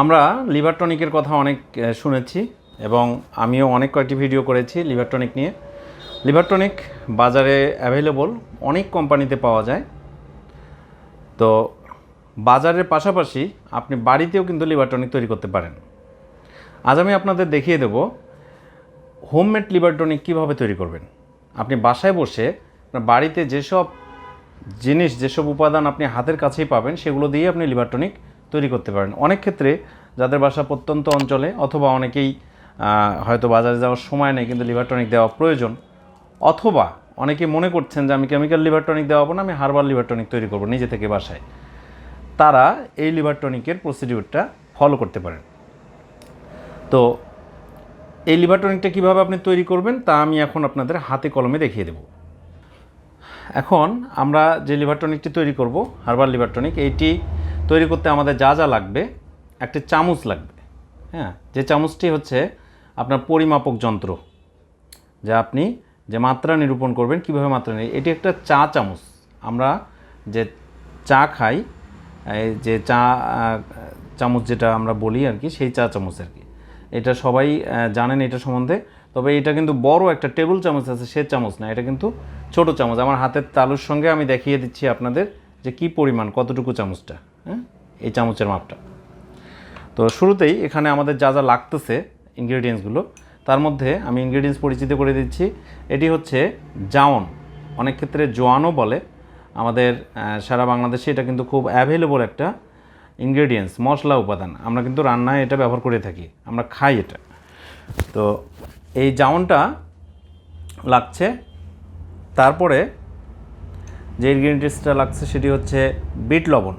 আমরা লিভার টনিকের কথা অনেক শুনেছি এবং আমিও অনেক কয়েকটি ভিডিও করেছি লিভার টনিক নিয়ে। লিভার টনিক বাজারে অ্যাভেলেবল অনেক কোম্পানিতে পাওয়া যায়। তো বাজারের পাশাপাশি আপনি বাড়িতেও কিন্তু লিভার টনিক তৈরি করতে পারেন। আজ আমি আপনাদের দেখিয়ে দেব হোমমেড লিভার টনিক কীভাবে তৈরি করবেন। আপনি বাসায় বসে বাড়িতে যেসব জিনিস, যেসব উপাদান আপনি হাতের কাছেই পাবেন, সেগুলো দিয়ে আপনি লিভার টনিক তৈরি করতে পারেন। অনেক ক্ষেত্রে যাদের বাসা প্রত্যন্ত অঞ্চলে অথবা অনেকেই হয়তো বাজারে যাওয়ার সময় নেই কিন্তু লিভার টনিক দেওয়া প্রয়োজন, অথবা অনেকে মনে করছেন যে আমি কেমিক্যাল লিভার টনিক দেওয়াবো না, আমি হার্বাল লিভার টনিক তৈরি করব নিজে থেকে বাসায়। তারা এই লিভার টনিকের প্রসিডিউরটা ফলো করতে পারেন। তো এই লিভার টনিকটা কীভাবে আপনি তৈরি করবেন তা আমি এখন আপনাদের হাতে কলমে দেখিয়ে দেব। এখন আমরা যে লিভার টনিকটি তৈরি করব, হার্বাল লিভার টনিক, এইটি তৈরি করতে আমাদের যা যা লাগবে, একটি চামচ লাগবে হ্যাঁ? যে চামচটি হচ্ছে আপনার পরিমাপক যন্ত্র, যা আপনি যে মাত্রা নিরূপণ করবেন, কীভাবে মাত্রা নিয়ে, এটি একটা চা চামচ। আমরা যে চা খাই যে চা চামচ যেটা আমরা বলি আর কি, সেই চা চামচ আর কি। এটা সবাই জানেন এটা সম্বন্ধে, তবে এটা কিন্তু বড় একটা টেবিল চামচ আছে, সে চামচ না, এটা কিন্তু ছোট চামচ। আমার হাতের তালুর সঙ্গে আমি দেখিয়ে দিচ্ছি আপনাদের যে কি পরিমাণ, কতটুকু চামচটা। হ্যাঁ এই চামচের মাপটা। তো শুরুতেই এখানে আমাদের যা যা লাগতেছে ইনগ্রেডিয়েন্টসগুলো তার মধ্যে আমি ইনগ্রেডিয়েন্টস পরিচিত করে দিচ্ছি। এটি হচ্ছে জাওন অনেক ক্ষেত্রে জোয়ানও বলে। আমাদের সারা বাংলাদেশে এটা কিন্তু খুব অ্যাভেলেবল একটা ইনগ্রেডিয়েন্টস মশলা উপাদান। আমরা কিন্তু রান্নায় এটা ব্যবহার করে থাকি। আমরা খাই এটা। তো এই জাউনটা লাগছে। তারপরে যে ইনগ্রেডিয়েন্টসটা লাগছে সেটি হচ্ছে বিট লবণ।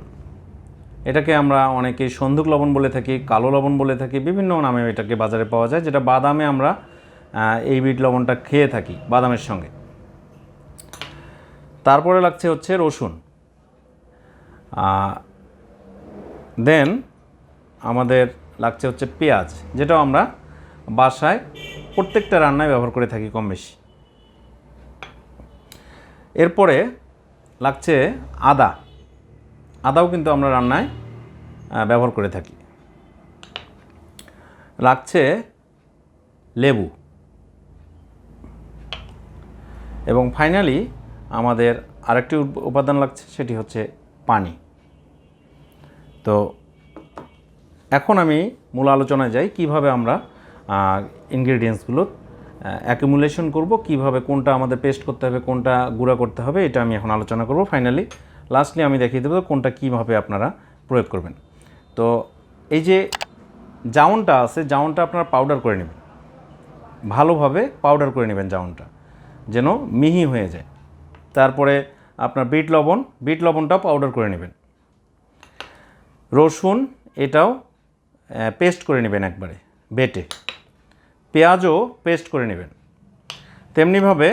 এটাকে আমরা অনেকে সন্দুক লবণ বলে থাকি, কালো লবণ বলে থাকি, বিভিন্ন নামে এটাকে বাজারে পাওয়া যায়, যেটা বাদামে আমরা এই বিট লবণটা খেয়ে থাকি বাদামের সঙ্গে। তারপরে লাগছে হচ্ছে রসুন। দেন আমাদের লাগছে হচ্ছে পেঁয়াজ, যেটাও আমরা বাসায় প্রত্যেকটা রান্নায় ব্যবহার করে থাকি কম বেশি। এরপরে লাগছে আদা। আদাও কিন্তু আমরা রান্নায় ব্যবহার করে থাকি। লাগছে লেবু। এবং ফাইনালি আমাদের আরেকটি উপ- উপাদান লাগছে, সেটি হচ্ছে পানি। তো এখন আমি মূল আলোচনায় যাই, কীভাবে আমরা ইনগ্রেডিয়েন্টসগুলো অ্যাকুমুলেশন করব, কীভাবে কোনটা আমাদের পেস্ট করতে হবে, কোনটা গুঁড়া করতে হবে, এটা আমি এখন আলোচনা করব ফাইনালি লাস্টলি আমি দেখিয়ে দেবো কোনটা কীভাবে আপনারা প্রয়োগ করবেন। তো এই যে জাউনটা আছে, জাউনটা আপনারা পাউডার করে নেবেন। ভালোভাবে পাউডার করে নেবেন জাউনটা, যেন মিহি হয়ে যায়। তারপরে আপনার বিট লবণ, বিট লবণটাও পাউডার করে নেবেন। রসুন, এটাও পেস্ট করে নেবেন একবারে, বেটে। পেঁয়াজও পেস্ট করে নেবেন। তেমনিভাবে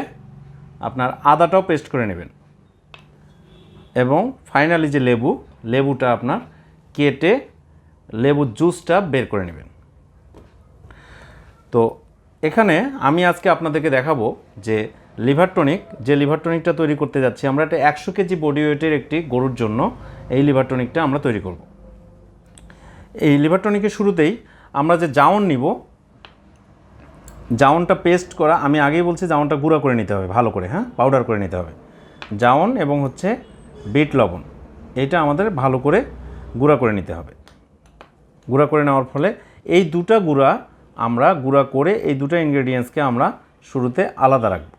আপনার আদাটাও পেস্ট করে নেবেন। এবং ফাইনালি যে লেবু, লেবুটা আপনার কেটে লেবুর জুসটা বের করে নেবেন। তো এখানে আমি আজকে আপনাদেরকে দেখাবো যে লিভার টনিক, যে লিভার টনিকটা তৈরি করতে যাচ্ছি, আমরা একটা একশো কেজি বডি ওয়েটের একটি গরুর জন্য এই লিভার টনিকটা আমরা তৈরি করব। এই লিভার টনিকের শুরুতেই আমরা যে জাউন নিব, জাউনটা পেস্ট করা, আমি আগেই বলছি জাউনটা গুঁড়া করে নিতে হবে, ভালো করে হ্যাঁ পাউডার করে নিতে হবে। জাউন এবং হচ্ছে বিট লবণ, এটা আমাদের ভালো করে গুঁড়া করে নিতে হবে। গুঁড়া করে নেওয়ার ফলে এই দুটা গুঁড়া আমরা গুঁড়া করে এই দুটো ইনগ্রেডিয়েন্টসকে আমরা শুরুতে আলাদা রাখব।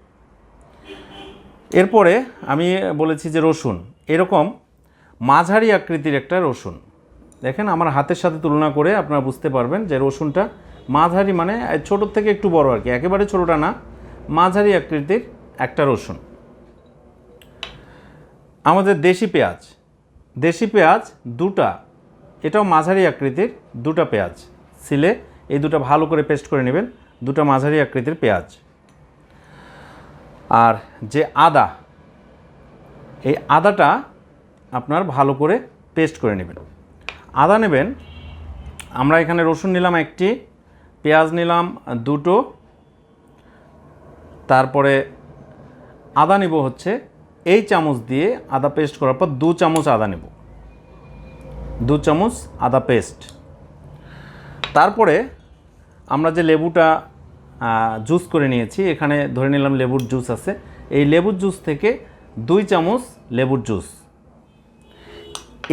এরপরে আমি বলেছি যে রসুন, এরকম মাঝারি আকৃতির একটা রসুন। দেখেন আমার হাতের সাথে তুলনা করে আপনারা বুঝতে পারবেন যে রসুনটা মাঝারি মানে ছোটোর থেকে একটু বড় আর কি, একেবারে ছোটোটা না, মাঝারি আকৃতির একটা রসুন। আমাদের দেশি পেঁয়াজ। দেশি পেঁয়াজ দুটা, এটাও মাঝারি আকৃতির দুটা পেঁয়াজ। সিলে এই দুটো ভালো করে পেস্ট করে নেবেন, দুটো মাঝারি আকৃতির পেঁয়াজ। আর যে আদা, এই আদাটা আপনার ভালো করে পেস্ট করে নেবেন। আদা নেবেন, আমরা এখানে রসুন নিলাম একটি, পেঁয়াজ নিলাম দুটো, তারপরে আদা নিব হচ্ছে এই চামচ দিয়ে আদা পেস্ট করার পর দু চামচ আদা নেব। দু চামচ আদা পেস্ট তারপরে আমরা যে লেবুটা জুস করে নিয়েছি, এখানে ধরে নিলাম লেবুর জুস আছে। এই লেবুর জুস থেকে দুই চামচ লেবুর জুস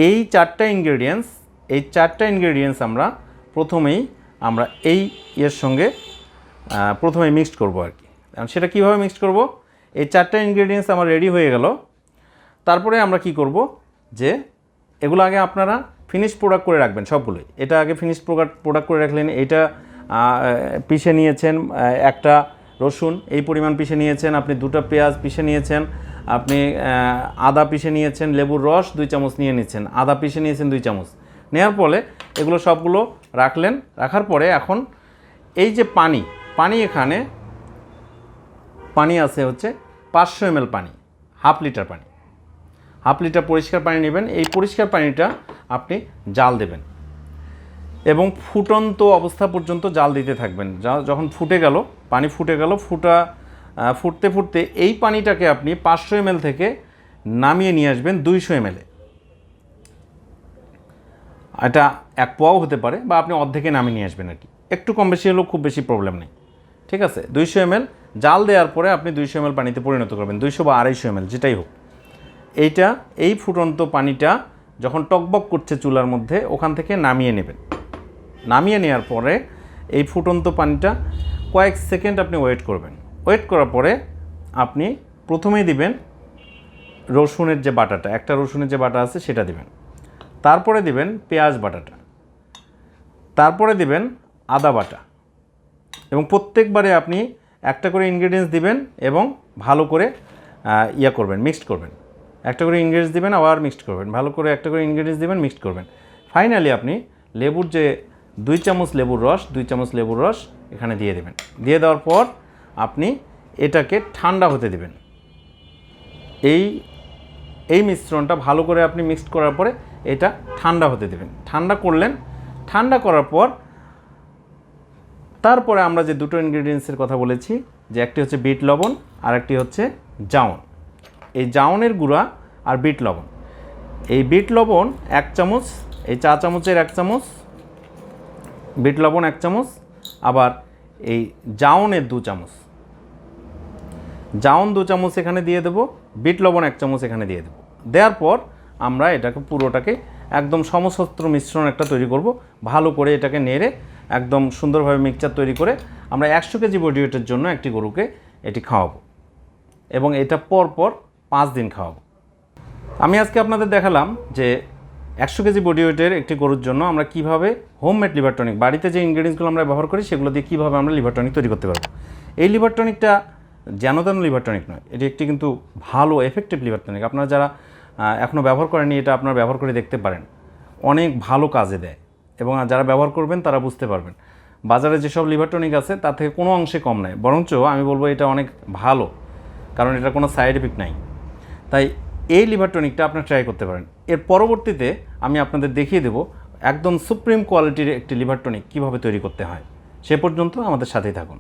এই চারটা ইনগ্রেডিয়েন্টস এই চারটা ইনগ্রেডিয়েন্টস আমরা প্রথমেই, আমরা এই ইয়ের সঙ্গে প্রথমে মিক্সড করব আর কি। সেটা কীভাবে মিক্সড করব? এই চারটা ইনগ্রেডিয়েন্টস আমার রেডি হয়ে গেল। তারপরে আমরা কি করব? যে এগুলো আগে আপনারা ফিনিশ প্রোডাক্ট করে রাখবেন সবগুলোই। এটা আগে ফিনিশ প্রোডাক্ট প্রোডাক্ট করে রাখলেন, এটা পিষে নিয়েছেন একটা রসুন, এই পরিমাণ পিষে নিয়েছেন, আপনি দুটো পেঁয়াজ পিষে নিয়েছেন, আপনি আদা পিষে নিয়েছেন, লেবুর রস দুই চামচ নিয়ে নিচ্ছেন, আদা পিষে নিয়েছেন দুই চামচ। নেওয়ার ফলে এগুলো সবগুলো রাখলেন, রাখার পরে এখন এই যে পানি পানি এখানে, পানি আছে হচ্ছে পাঁচশো এমএল পানি, হাফ লিটার পানি। হাফ লিটার পরিষ্কার পানি নেবেন, এই পরিষ্কার পানিটা আপনি জাল দেবেন এবং ফুটন্ত অবস্থা পর্যন্ত জাল দিতে থাকবেন। যখন ফুটে গেল, পানি ফুটে গেল, ফুটা ফুটতে ফুটতে এই পানিটাকে আপনি পাঁচশো এমএল থেকে নামিয়ে নিয়ে আসবেন দুইশো এমএলে এটা এক পোয়াও হতে পারে বা আপনি অর্ধেকে নামিয়ে নিয়ে আসবেন আর কি। একটু কম বেশি হলেও খুব বেশি প্রবলেম নেই। ঠিক আছে? দুইশো এমএল, জাল দেওয়ার পরে আপনি দুইশো এমএল পানিতে পরিণত করবেন, দুইশো বা আড়াইশো এমএল, যেটাই হোক। এইটা, এই ফুটন্ত পানিটা যখন টকবক করছে চুলার মধ্যে, ওখান থেকে নামিয়ে নেবেন। নামিয়ে নেওয়ার পরে এই ফুটন্ত পানিটা কয়েক সেকেন্ড আপনি ওয়েট করবেন। ওয়েট করার পরে আপনি প্রথমেই দিবেন রসুনের যে বাটাটা, একটা রসুনের যে বাটা আছে সেটা দিবেন। তারপরে দিবেন পেঁয়াজ বাটাটা। তারপরে দিবেন আদা বাটা। এবং প্রত্যেকবারে আপনি একটা করে ইনগ্রেডিয়েন্টস দিবেন এবং ভালো করে ইয়া করবেন মিক্সড করবেন। একটা করে ইনগ্রেডিয়েন্টস দিবেন, আবার মিক্সড করবেন। ভালো করে একটা করে ইনগ্রেডিয়েন্টস দিবেন মিক্সড করবেন। ফাইনালি আপনি লেবুর যে দুই চামচ লেবুর রস, দুই চামচ লেবুর রস এখানে দিয়ে দেবেন। দিয়ে দেওয়ার পর আপনি এটাকে ঠান্ডা হতে দিবেন। এই এই মিশ্রণটা ভালো করে আপনি মিক্সড করার পরে এটা ঠান্ডা হতে দেবেন। ঠান্ডা করলেন, ঠান্ডা করার পর তারপরে আমরা যে দুটো ইনগ্রেডিয়েন্টসের কথা বলেছি, যে একটি হচ্ছে বিট লবণ আর একটি হচ্ছে জাউন। এই জাউনের গুঁড়া আর বিট লবণ। এই বিট লবণ এক চামচ, এই চা চামচের এক চামচ, বিট লবণ এক চামচ, আবার এই জাউনের দু চামচ। জাউন দু চামচ এখানে দিয়ে দেবো, বিট লবণ এক চামচ এখানে দিয়ে দেবো। দেওয়ার পর আমরা এটাকে পুরোটাকে একদম সমসত্র মিশ্রণ একটা তৈরি করব, ভালো করে এটাকে নেড়ে একদম সুন্দরভাবে মিক্সচার তৈরি করে আমরা একশো কেজি বডি ওয়েটের জন্য একটি গরুকে এটি খাওয়াবো এবং এটা পর পর পাঁচ দিন খাওয়াবো। আমি আজকে আপনাদের দেখালাম যে একশো কেজি বডি ওয়েটের একটি গরুর জন্য আমরা কীভাবে হোমমেড লিভার টনিক বাড়িতে যে ইনগ্রেডিয়েন্টসগুলো আমরা ব্যবহার করি সেগুলো দিয়ে কীভাবে আমরা লিভার টনিক তৈরি করতে পারব। এই লিভার টনিকটা যেন তেন লিভার টনিক নয়, এটি একটি কিন্তু ভালো এফেক্টিভ লিভার টনিক আপনারা যারা এখনও ব্যবহার করেনি এটা আপনারা ব্যবহার করে দেখতে পারেন। অনেক ভালো কাজে দেয়। এবং যারা ব্যবহার করবেন, তারা বুঝতে পারবেন। বাজারে যেসব লিভারটনিক আছে তার থেকে কোনো অংশে কম নয় বরঞ্চ আমি বলব এটা অনেক ভালো, কারণ এটা কোনো সাইড এফেক্ট নাই। তাই এই লিভারটনিকটা আপনার আপনারা ট্রাই করতে পারেন। এর পরবর্তীতে আমি আপনাদের দেখিয়ে দেব একদম সুপ্রিম কোয়ালিটির একটি লিভারটনিক কীভাবে তৈরি করতে হয়। সে পর্যন্ত আমাদের সাথেই থাকুন।